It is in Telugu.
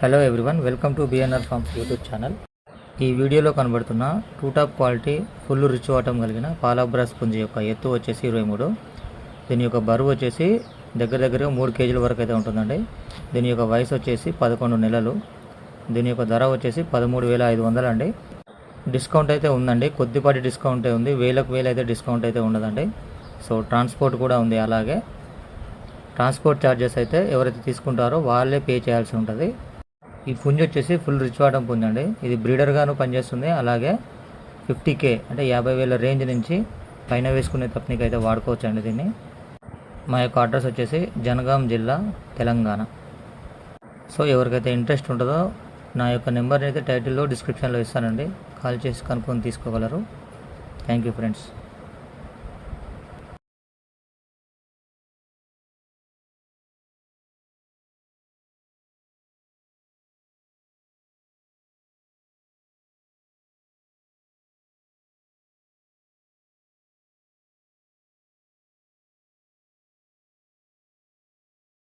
Hello everyone welcome to BNR farms YouTube channel ఈ వీడియోలో కనబడుతున్న two top quality full rich వాటం కలిగిన పాలాబ్రాస్ పుంజి యొక్క ఎత్తు వచ్చేసి ఇరవై మూడు. దీని యొక్క బరువు వచ్చేసి దగ్గర దగ్గరగా మూడు కేజీల వరకు అయితే ఉంటుందండి. దీని యొక్క వయసు వచ్చేసి పదకొండు నెలలు. దీని యొక్క ధర వచ్చేసి పదమూడు వేల ఐదు వందలు అండి. డిస్కౌంట్ అయితే ఉందండి. కొద్దిపాటి డిస్కౌంట్ ఉంది. వేలకు వేలు అయితే డిస్కౌంట్ అయితే ఉండదండి. సో ట్రాన్స్పోర్ట్ కూడా ఉంది అలాగే. ట్రాన్స్పోర్ట్ ఛార్జెస్ అయితే ఎవరైతే తీసుకుంటారో వాళ్ళే పే చేయాల్సి ఉంటుంది. ఈ పుంజు వచ్చేసి ఫుల్ రిచ్ వాటం పుంజు అండి. ఇది బ్రీడర్గాను పనిచేస్తుంది. అలాగే ఫిఫ్టీ కే అంటే యాభై వేల రేంజ్ నుంచి పైన వేసుకునే తప్పనికి అయితే వాడుకోవచ్చు అండి దీన్ని. మా యొక్క అడ్రస్ వచ్చేసి జనగాం జిల్లా తెలంగాణ. సో ఎవరికైతే ఇంట్రెస్ట్ ఉంటుందో నా యొక్క నెంబర్ని అయితే టైటిల్లో డిస్క్రిప్షన్లో ఇస్తానండి. కాల్ చేసి కనుక్కొని తీసుకోగలరు. Thank you friends